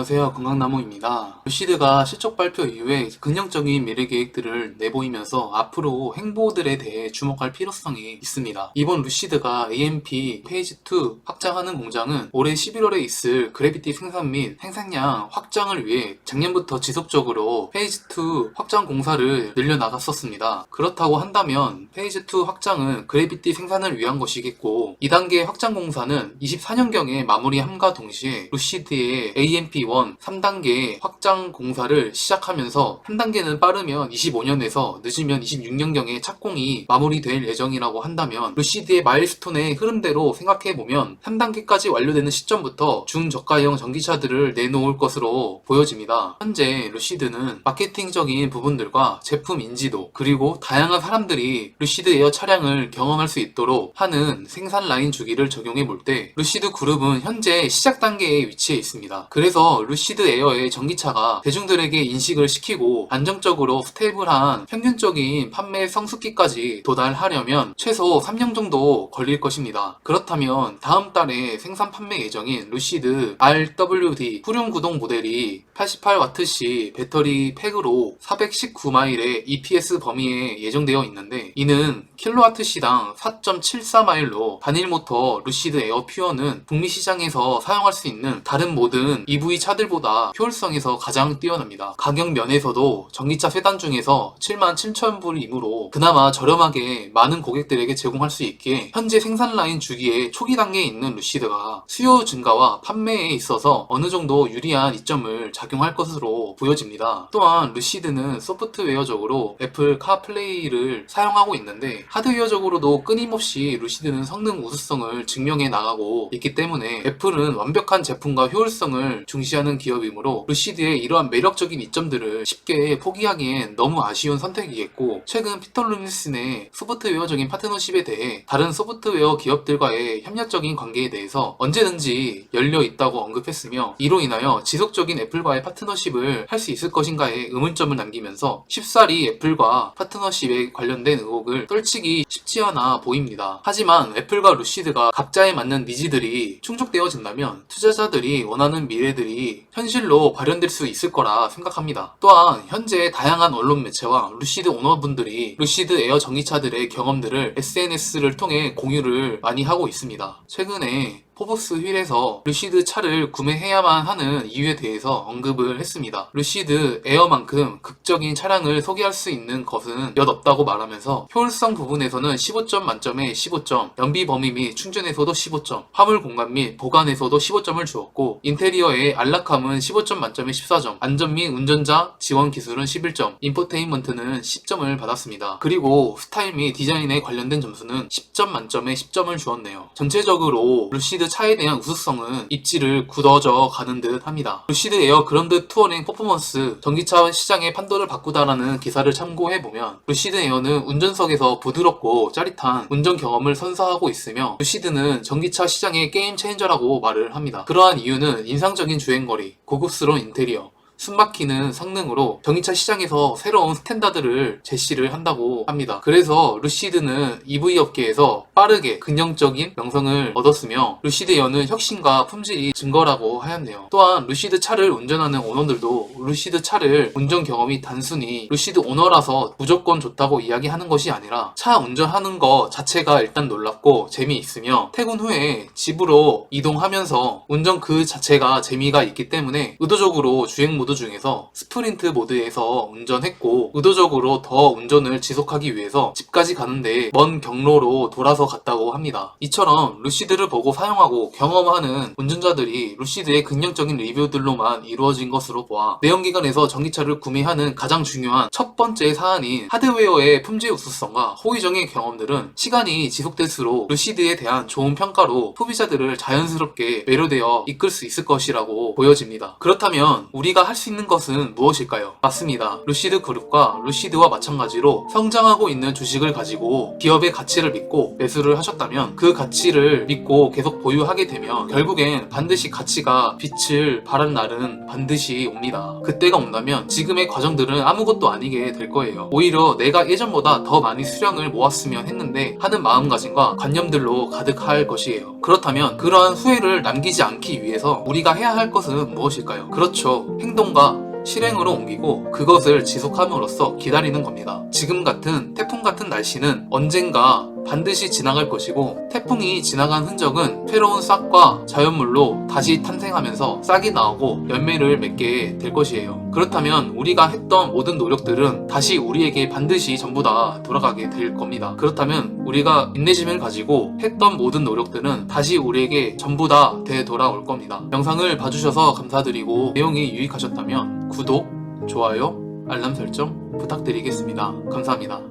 안녕하세요. 건강나무입니다. 루시드가 실적 발표 이후에 긍정적인 미래 계획들을 내보이면서 앞으로 행보들에 대해 주목할 필요성이 있습니다. 이번 루시드가 AMP 페이지 2 확장하는 공장은 올해 11월에 있을 그래비티 생산 및 생산량 확장을 위해 작년부터 지속적으로 페이지 2 확장 공사를 늘려나갔었습니다. 그렇다고 한다면 페이지 2 확장은 그래비티 생산을 위한 것이겠고 2단계 확장 공사는 24년경에 마무리함과 동시에 루시드의 AMP1 3단계 확장 공사를 시작하면서 한 단계는 빠르면 25년에서 늦으면 26년경에 착공이 마무리될 예정이라고 한다면 루시드의 마일스톤의 흐름대로 생각해보면 3단계까지 완료되는 시점부터 중저가형 전기차들을 내놓을 것으로 보여집니다. 현재 루시드는 마케팅적인 부분들과 제품 인지도 그리고 다양한 사람들이 루시드 에어 차량을 경험할 수 있도록 하는 생산 라인 주기를 적용해 볼 때 루시드 그룹은 현재 시작 단계에 위치해 있습니다. 그래서 루시드 에어의 전기차가 대중들에게 인식을 시키고 안정적으로 스테이블한 평균적인 판매 성숙기까지 도달하려면 최소 3년 정도 걸릴 것입니다. 그렇다면 다음 달에 생산 판매 예정인 루시드 RWD 후륜 구동 모델이 88W시 배터리 팩으로 419마일의 EPS 범위에 예정되어 있는데 이는 킬로와트시당 4.74마일로 단일 모터 루시드 에어 퓨어는 북미 시장에서 사용할 수 있는 다른 모든 EV 차들보다 효율성에서 가장 뛰어납니다. 가격 면에서도 전기차 세단 중에서 77,000불이므로 그나마 저렴하게 많은 고객들에게 제공할 수 있기에 현재 생산 라인 주기의 초기 단계에 있는 루시드가 수요 증가와 판매에 있어서 어느 정도 유리한 이점을 작용할 것으로 보여집니다. 또한 루시드는 소프트웨어적으로 애플 카플레이를 사용하고 있는데 하드웨어적으로도 끊임없이 루시드는 성능 우수성을 증명해 나가고 있기 때문에 애플은 완벽한 제품과 효율성을 중시하는 기업이므로 루시드의 이러한 매력적인 이점들을 쉽게 포기하기엔 너무 아쉬운 선택이겠고 최근 피터 루미슨의 소프트웨어적인 파트너십에 대해 다른 소프트웨어 기업들과의 협력적인 관계에 대해서 언제든지 열려 있다고 언급했으며 이로 인하여 지속적인 애플과의 파트너십을 할 수 있을 것인가에 의문점을 남기면서 쉽사리 애플과 파트너십에 관련된 의혹을 떨치기 쉽지 않아 보입니다. 하지만 애플과 루시드가 각자에 맞는 니즈들이 충족되어진다면 투자자들이 원하는 미래들이 현실로 발현될 수 있을 거라 생각합니다. 또한 현재 다양한 언론 매체와 루시드 오너분들이 루시드 에어 전기차들의 경험들을 SNS를 통해 공유를 많이 하고 있습니다. 최근에 포브스 휠에서 루시드 차를 구매해야만 하는 이유에 대해서 언급을 했습니다. 루시드 에어만큼 극적인 차량을 소개할 수 있는 것은 몇 없다고 말하면서 효율성 부분에서는 15점 만점에 15점, 연비 범위 및 충전에서도 15점, 화물 공간 및 보관에서도 15점을 주었고 인테리어의 안락함은 15점 만점에 14점, 안전 및 운전자 지원 기술은 11점, 인포테인먼트는 10점을 받았습니다. 그리고 스타일 및 디자인에 관련된 점수는 10점 만점에 10점을 주었네요. 전체적으로 루시드 차에 대한 우수성은 입지를 굳어져 가는 듯 합니다. 루시드 에어 그런드 투어링 퍼포먼스 전기차 시장의 판도를 바꾸다라는 기사를 참고해보면 루시드 에어는 운전석에서 부드럽고 짜릿한 운전 경험을 선사하고 있으며 루시드는 전기차 시장의 게임 체인저라고 말을 합니다. 그러한 이유는 인상적인 주행거리, 고급스러운 인테리어, 숨막히는 성능으로 전기차 시장에서 새로운 스탠다드를 제시를 한다고 합니다. 그래서 루시드는 EV 업계에서 빠르게 긍정적인 명성을 얻었으며 루시드 에어는 혁신과 품질이 증거라고 하였네요. 또한 루시드 차를 운전하는 오너들도 루시드 차를 운전 경험이 단순히 루시드 오너라서 무조건 좋다고 이야기하는 것이 아니라 차 운전하는 것 자체가 일단 놀랍고 재미있으며 퇴근 후에 집으로 이동하면서 운전 그 자체가 재미가 있기 때문에 의도적으로 주행 모드 중에서 스프린트 모드에서 운전했고 의도적으로 더 운전을 지속하기 위해서 집까지 가는데 먼 경로로 돌아서 갔다고 합니다. 이처럼 루시드를 보고 사용하고 경험하는 운전자들이 루시드의 긍정적인 리뷰들로만 이루어진 것으로 보아 내연기관에서 전기차를 구매하는 가장 중요한 첫 번째 사안인 하드웨어의 품질 우수성과 호의적인 경험들은 시간이 지속될수록 루시드에 대한 좋은 평가로 소비자들을 자연스럽게 매료되어 이끌 수 있을 것이라고 보여집니다. 그렇다면 우리가 할수 있는 것은 무엇일까요? 맞습니다. 루시드 그룹과 루시드와 마찬가지로 성장하고 있는 주식을 가지고 기업의 가치를 믿고 매수를 하셨다면 그 가치를 믿고 계속 보유하게 되면 결국엔 반드시 가치가 빛을 발한 날은 반드시 옵니다. 그때가 온다면 지금의 과정들은 아무것도 아니게 될 거예요. 오히려 내가 예전보다 더 많이 수량을 모았으면 했는데 하는 마음가짐과 관념들로 가득할 것이에요. 그렇다면 그러한 후회를 남기지 않기 위해서 우리가 해야 할 것은 무엇일까요? 그렇죠. 행동 과 실행으로 옮기고 그것을 지속함으로써 기다리는 겁니다. 지금 같은 태풍 같은 날씨는 언젠가 반드시 지나갈 것이고 태풍이 지나간 흔적은 새로운 싹과 자연물로 다시 탄생하면서 싹이 나오고 열매를 맺게 될 것이에요. 그렇다면 우리가 했던 모든 노력들은 다시 우리에게 반드시 전부 다 돌아가게 될 겁니다. 그렇다면 우리가 인내심을 가지고 했던 모든 노력들은 다시 우리에게 전부 다 되돌아올 겁니다. 영상을 봐주셔서 감사드리고 내용이 유익하셨다면 구독, 좋아요, 알람 설정 부탁드리겠습니다. 감사합니다.